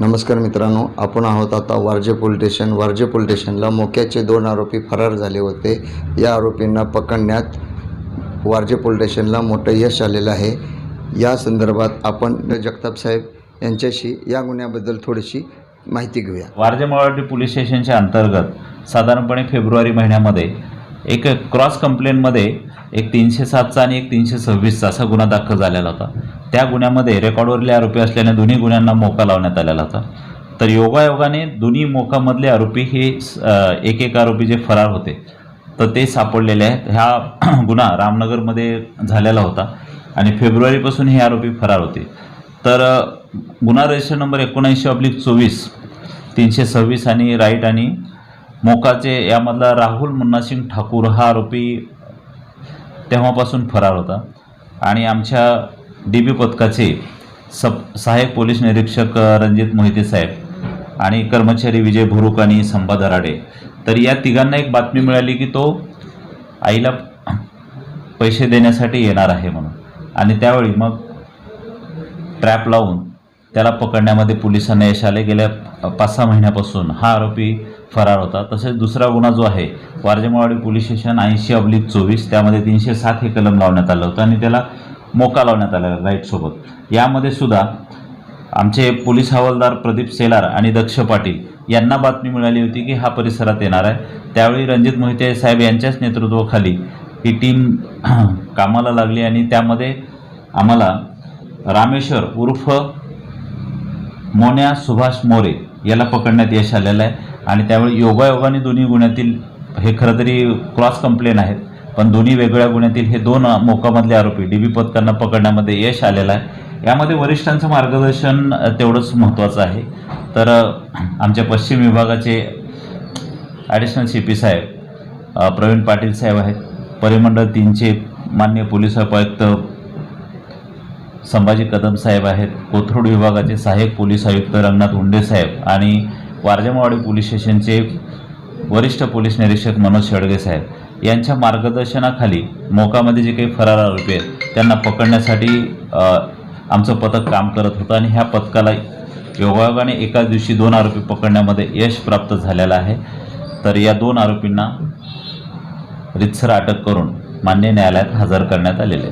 नमस्कार मित्रांनो आपण आहोत आता Warje police station. Warje police स्टेशनला मोक्याचे दोन आरोपी फरार झाले होते. या आरोपींना पकडण्यात वारजे पोलीस स्टेशनला मोठं यश आलेलं आहे. या संदर्भात आपण जगताप साहेब यांच्याशी या गुन्ह्याबद्दल थोडीशी माहिती घेऊया. वारजे मावळाटी पोलीस स्टेशनच्या अंतर्गत साधारणपणे फेब्रुवारी महिन्यामध्ये एक क्रॉस कंप्लेंटमध्ये एक तीनशे सातचा आणि एक तीनशे सव्वीसचा असा गुन्हा दाखल झालेला होता. त्या गुन्ह्यामध्ये रेकॉर्डवरले आरोपी असल्याने दोन्ही गुन्ह्यांना मोका लावण्यात आलेला होता. तर योगायोगाने दोन्ही मोकामधले आरोपी हे एक एक आरोपी जे फरार होते. तर ते सापडलेले आहेत. ह्या गुन्हा रामनगरमध्ये झालेला होता आणि फेब्रुवारीपासून हे आरोपी फरार होते. तर गुन्हा रजिस्टर नंबर एकोणऐंशी ऑब्लिक चोवीस तीनशे सव्वीस आणि राईट आणि मोकाचे यामधला राहुल मुन्नासिंग ठाकूर हा आरोपी तेव्हापासून फरार होता. आणि आमच्या डी बी पथकाचे सप सहाय्यक पोलीस निरीक्षक रणजित मोहिते साहेब आणि कर्मचारी विजय भुरुक आणि संभा दराडे. तर या तिघांना एक बातमी मिळाली की तो आईला पैसे देण्यासाठी येणार आहे म्हणून. आणि त्यावेळी मग ट्रॅप लावून त्याला पकडण्यामध्ये पोलिसांना यश आले. गेल्या पाच सहा महिन्यापासून हा आरोपी फरार होता. तसेच दुसरा गुन्हा जो आहे वारजेमावाडी पोलीस स्टेशन ऐंशी अब्लिक चोवीस त्यामध्ये तीनशे सात हे कलम लावण्यात आलं होतं आणि त्याला मोका लावण्यात आलेला राईटसोबत यामध्ये सुद्धा आमचे पोलीस हवालदार प्रदीप सेलार आणि दक्ष पाटील यांना बातमी मिळाली होती की हा परिसरात येणार आहे. त्यावेळी रणजित मोहिते साहेब यांच्याच नेतृत्वाखाली ही टीम कामाला लागली आणि त्यामध्ये आम्हाला रामेश्वर उर्फ मोन्या सुभाष मोरे याला पकडण्यात यश आलेलं आहे. आणि त्यावेळी योगायोगाने दोन्ही गुन्ह्यातील हे खरं तरी क्रॉस कंप्लेन आहेत. पण दोन्ही वेगळ्या गुन्ह्यातील हे दोन मोकामधले आरोपी डी बी पथकांना पकडण्यामध्ये यश आलेलं आहे. यामध्ये वरिष्ठांचं मार्गदर्शन तेवढंच महत्त्वाचं आहे. तर आमच्या पश्चिम विभागाचे ॲडिशनल सी पी साहेब प्रवीण पाटील साहेब आहेत. परिमंडळ तीनचे मान्य पोलीस उपायुक्त संभाजी कदम साहेब आहेत. कोथरूड विभागाचे सहाय्यक पोलीस आयुक्त रंगनाथ हुंडे साहेब आणि वारजमावाडी पोलीस स्टेशनचे वरिष्ठ पोलीस निरीक्षक मनोज शेडगे साहेब. यांच्या मार्गदर्शनाखाली मोकामध्ये जे काही फरार आरोपी आहेत त्यांना पकडण्यासाठी आमचं पथक काम करत होतं आणि ह्या पथकाला योगायोगाने एकाच दिवशी दोन आरोपी पकडण्यामध्ये यश प्राप्त झालेलं आहे. तर या दोन आरोपींना रितसर अटक करून मान्य न्यायालयात हजर करण्यात आलेले